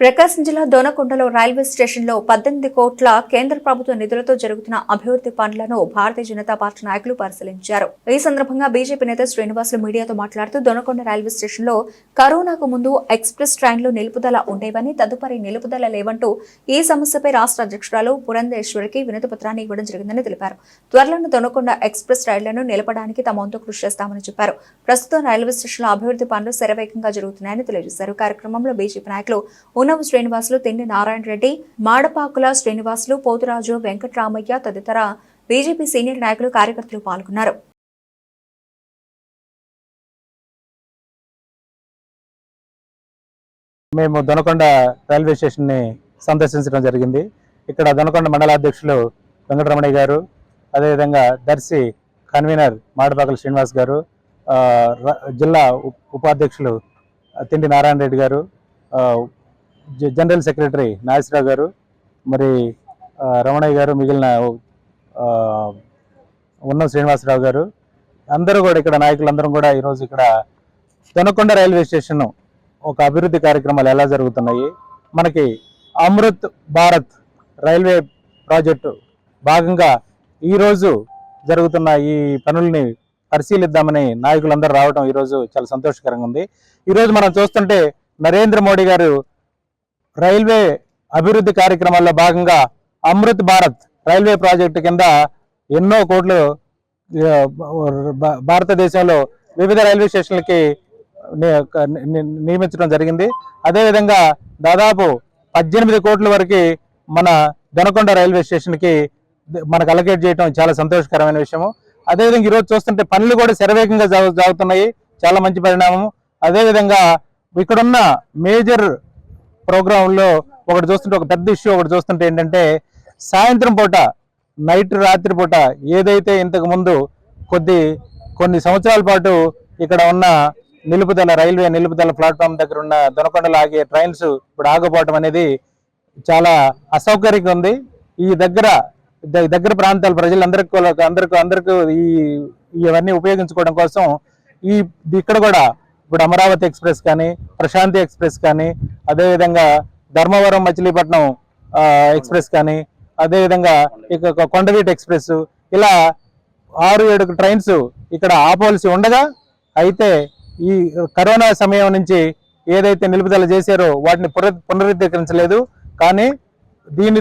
ప్రకాశం జిల్లా దోనకొండలో రైల్వే స్టేషన్లో పద్దెనిమిది కోట్ల కేంద్ర ప్రభుత్వ నిధులతో జరుగుతున్న అభివృద్ధి పనులను భారతీయ జనతా పార్టీ నాయకులు పరిశీలించారు. ఈ సందర్భంగా బీజేపీ నేత శ్రీనివాసులు మీడియాతో మాట్లాడుతూ దొనకొండ రైల్వే స్టేషన్లో కరోనాకు ముందు ఎక్స్ప్రెస్ ట్రైన్లు నిలుపుదల ఉండేవని తదుపరి నిలుపుదల లేవంటూ ఈ సమస్యపై రాష్ట్ర అధ్యక్షురాలు పురంధేశ్వరికి వినతి పత్రాన్ని ఇవ్వడం జరిగిందని తెలిపారు. త్వరలోనే దొనకొండ ఎక్స్ప్రెస్ రైళ్ళను నిలపడానికి తమ వంతు కృషి చేస్తామని చెప్పారు. ప్రస్తుతం రైల్వే స్టేషన్లో అభివృద్ధి పనులు శరవేగంగా జరుగుతున్నాయని తెలియజేశారు. కార్యక్రమంలో బీజేపీ నాయకులు ఉన్నవ శ్రీనివాసులు తిండి నారాయణ రెడ్డి మాడపాకుల శ్రీనివాసులు పోతురాజు వెంకట్రామయ్య తదితర బీజేపీ సీనియర్ నాయకులు కార్యకర్తలు పాల్గొన్నారు. మేము దొనకొండ రైల్వే స్టేషన్ని సందర్శించడం జరిగింది. ఇక్కడ దొనకొండ మండల అధ్యక్షులు వెంకటరమణయ్య గారు అదేవిధంగా దర్శి కన్వీనర్ మాడపాకల శ్రీనివాస్ గారు జిల్లా ఉపాధ్యక్షులు తిండి నారాయణ రెడ్డి గారు జనరల్ సెక్రటరీ నాగేశ్వరరావు గారు మరి రమణయ్య గారు మిగిలిన ఉన్న ఉన్నం శ్రీనివాసరావు గారు అందరూ కూడా ఇక్కడ నాయకులందరం కూడా ఈరోజు ఇక్కడ దొనకొండ రైల్వే స్టేషన్ ఒక అభివృద్ధి కార్యక్రమాలు ఎలా జరుగుతున్నాయి? మనకి అమృత్ భారత్ రైల్వే ప్రాజెక్టు భాగంగా ఈరోజు జరుగుతున్న ఈ పనుల్ని పరిశీలిద్దామని నాయకులందరూ రావడం ఈరోజు చాలా సంతోషకరంగా ఉంది. ఈరోజు మనం చూస్తుంటే నరేంద్ర మోడీ గారు రైల్వే అభివృద్ధి కార్యక్రమాల్లో భాగంగా అమృత్ భారత్ రైల్వే ప్రాజెక్టు కింద ఎన్నో కోట్లు భారతదేశంలో వివిధ రైల్వే స్టేషన్లకి నియమించడం జరిగింది. అదేవిధంగా దాదాపు పద్దెనిమిది కోట్ల వరకు మన దొనకొండ రైల్వే స్టేషన్కి మనకు అలకేట్ చేయడం చాలా సంతోషకరమైన విషయము. అదేవిధంగా ఈరోజు చూస్తుంటే పనులు కూడా శరవేగంగా జరుగుతున్నాయి. చాలా మంచి పరిణామం అదేవిధంగా ఇక్కడున్న మేజర్ ప్రోగ్రాంలో ఒకటి చూస్తుంటే ఒక పెద్ద ఇష్యూ ఒకటి చూస్తుంటే ఏంటంటే సాయంత్రం పూట నైట్ రాత్రి పూట ఏదైతే ఇంతకు ముందు కొద్ది కొన్ని సంవత్సరాల పాటు ఇక్కడ ఉన్న నిలుపుదల రైల్వే నిలుపుదల ప్లాట్ఫామ్ దగ్గర ఉన్న దొనకొండలు ఆగే ట్రైన్స్ ఇప్పుడు ఆగపోవటం అనేది చాలా అసౌకర్యంగా ఉంది. ఈ దగ్గర దగ్గర ప్రాంతాల ప్రజలందరికీ అందరికీ అందరికీ ఈ ఇవన్నీ ఉపయోగించుకోవడం కోసం ఈ ఇక్కడ కూడా ఇప్పుడు అమరావతి ఎక్స్ప్రెస్ కానీ ప్రశాంతి ఎక్స్ప్రెస్ కానీ అదేవిధంగా ధర్మవరం మచిలీపట్నం ఎక్స్ప్రెస్ కానీ అదేవిధంగా ఇక కొండవీటి ఎక్స్ప్రెస్ ఇలా ఆరు ఏడు ట్రైన్స్ ఇక్కడ ఆపవలసి ఉండగా అయితే ఈ కరోనా సమయం నుంచి ఏదైతే నిలుపుదల చేశారో వాటిని పునరు పునరుద్ధరించలేదు. కానీ దీన్ని